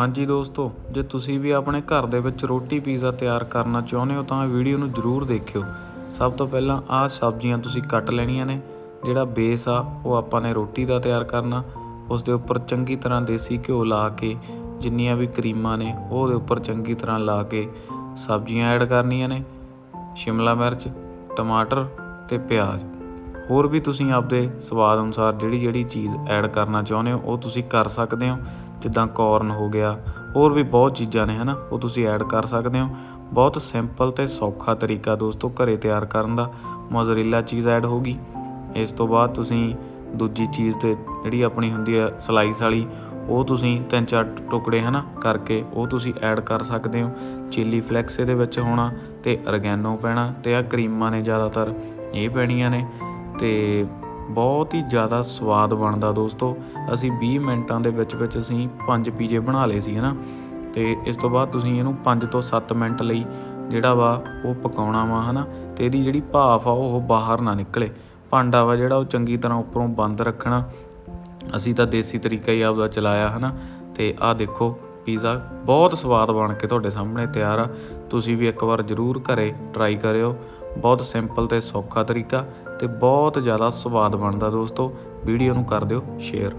ਹਾਂਜੀ ਦੋਸਤੋ, ਜੇ ਤੁਸੀਂ ਵੀ ਆਪਣੇ ਘਰ ਦੇ ਵਿੱਚ ਰੋਟੀ ਪੀਜ਼ਾ ਤਿਆਰ ਕਰਨਾ ਚਾਹੁੰਦੇ ਹੋ ਤਾਂ ਵੀਡੀਓ ਨੂੰ ਜ਼ਰੂਰ ਦੇਖਿਓ। ਸਭ ਤੋਂ ਪਹਿਲਾਂ ਆਹ ਸਬਜ਼ੀਆਂ ਤੁਸੀਂ ਕੱਟ ਲੈਣੀਆਂ ਨੇ, ਜਿਹੜਾ ਬੇਸ ਆ, ਉਹ ਆਪਾਂ ਨੇ ਰੋਟੀ ਦਾ ਤਿਆਰ ਕਰਨਾ। ਉਸ ਦੇ ਉੱਪਰ ਚੰਗੀ ਤਰ੍ਹਾਂ ਦੇਸੀ ਘਿਓ ਲਾ ਕੇ, ਜਿੰਨੀਆਂ ਵੀ ਕਰੀਮਾਂ ਨੇ ਉਹਦੇ ਉੱਪਰ ਚੰਗੀ ਤਰ੍ਹਾਂ ਲਾ ਕੇ ਸਬਜ਼ੀਆਂ ਐਡ ਕਰਨੀਆਂ ਨੇ। ਸ਼ਿਮਲਾ ਮਿਰਚ, ਟਮਾਟਰ ਤੇ ਪਿਆਜ਼। ਹੋਰ ਵੀ ਤੁਸੀਂ ਆਪਦੇ ਸਵਾਦ ਅਨੁਸਾਰ ਜਿਹੜੀ ਜਿਹੜੀ ਚੀਜ਼ ਐਡ ਕਰਨਾ ਚਾਹੁੰਦੇ ਹੋ, ਉਹ ਤੁਸੀਂ ਕਰ ਸਕਦੇ ਹੋ। ਜਿੱਦਾਂ ਕੋਰਨ ਹੋ ਗਿਆ, ਹੋਰ ਵੀ ਬਹੁਤ ਚੀਜ਼ਾਂ ਨੇ, ਹਨਾ, ਉਹ ਤੁਸੀਂ ਐਡ ਕਰ ਸਕਦੇ ਹੋ। ਬਹੁਤ ਸਿੰਪਲ ਤੇ ਸੌਖਾ ਤਰੀਕਾ ਦੋਸਤੋ ਘਰੇ ਤਿਆਰ ਕਰਨ ਦਾ ਮੋਜ਼ਰੇਲਾ ਚੀਜ਼ ਐਡ ਹੋਗੀ ਇਸ ਤੋਂ ਬਾਅਦ ਤੁਸੀਂ ਦੂਜੀ ਚੀਜ਼ ਤੇ ਜਿਹੜੀ ਆਪਣੀ ਹੁੰਦੀ ਹੈ ਸਲਾਈਸ ਵਾਲੀ, ਉਹ ਤੁਸੀਂ ਤਿੰਨ ਚਾਰ ਟੁਕੜੇ, ਹਨਾ, ਕਰਕੇ ਉਹ ਤੁਸੀਂ ਐਡ ਕਰ ਸਕਦੇ ਹੋ। ਚਿੱਲੀ ਫਲੈਕਸ ਇਹਦੇ ਵਿੱਚ ਹੋਣਾ ਤੇ ਅਰਗੈਨੋ ਪੈਣਾ ਤੇ ਆ ਕਰੀਮਾਂ ਨੇ ਜ਼ਿਆਦਾਤਰ, ਇਹ ਪੈਣੀਆਂ ਨੇ। ਤੇ ਬਹੁਤ ਹੀ ਜ਼ਿਆਦਾ ਸਵਾਦ ਬਣਦਾ ਦੋਸਤੋ। ਅਸੀਂ 20 ਮਿੰਟਾਂ ਦੇ ਵਿੱਚ ਵਿੱਚ ਅਸੀਂ ਪੰਜ ਪੀਜ਼ੇ ਬਣਾ ਲਏ ਸੀ, ਹਨਾ? ਤੇ ਇਸ ਤੋਂ ਬਾਅਦ ਤੁਸੀਂ ਇਹਨੂੰ 5 ਤੋਂ 7 ਮਿੰਟ ਲਈ ਜਿਹੜਾ ਵਾ ਉਹ ਪਕਾਉਣਾ ਵਾ, ਹਨਾ? ਤੇ ਇਹਦੀ ਜਿਹੜੀ ਭਾਫ ਆ, ਉਹ ਬਾਹਰ ਨਾ ਨਿਕਲੇ। ਭਾਂਡਾ ਵਾ ਜਿਹੜਾ ਉਹ ਚੰਗੀ ਤਰ੍ਹਾਂ ਉੱਪਰੋਂ ਬੰਦ ਰੱਖਣਾ। ਅਸੀਂ ਤਾਂ ਦੇਸੀ ਤਰੀਕਾ ਹੀ ਆਪਦਾ ਚਲਾਇਆ, ਹਨਾ? ਤੇ ਆਹ ਦੇਖੋ, ਪੀਜ਼ਾ ਬਹੁਤ ਸਵਾਦ ਬਣ ਕੇ ਤੁਹਾਡੇ ਸਾਹਮਣੇ ਤਿਆਰ ਆ। ਤੁਸੀਂ ਵੀ ਇੱਕ ਵਾਰ ਜ਼ਰੂਰ ਘਰੇ ਟਰਾਈ ਕਰਿਓ। ਬਹੁਤ ਸਿੰਪਲ ਤੇ ਸੌਖਾ ਤਰੀਕਾ ਤੇ ਬਹੁਤ ਜ਼ਿਆਦਾ ਸਵਾਦ ਬਣਦਾ ਦੋਸਤੋ। ਵੀਡੀਓ ਨੂੰ ਕਰ ਦਿਓ ਸ਼ੇਅਰ।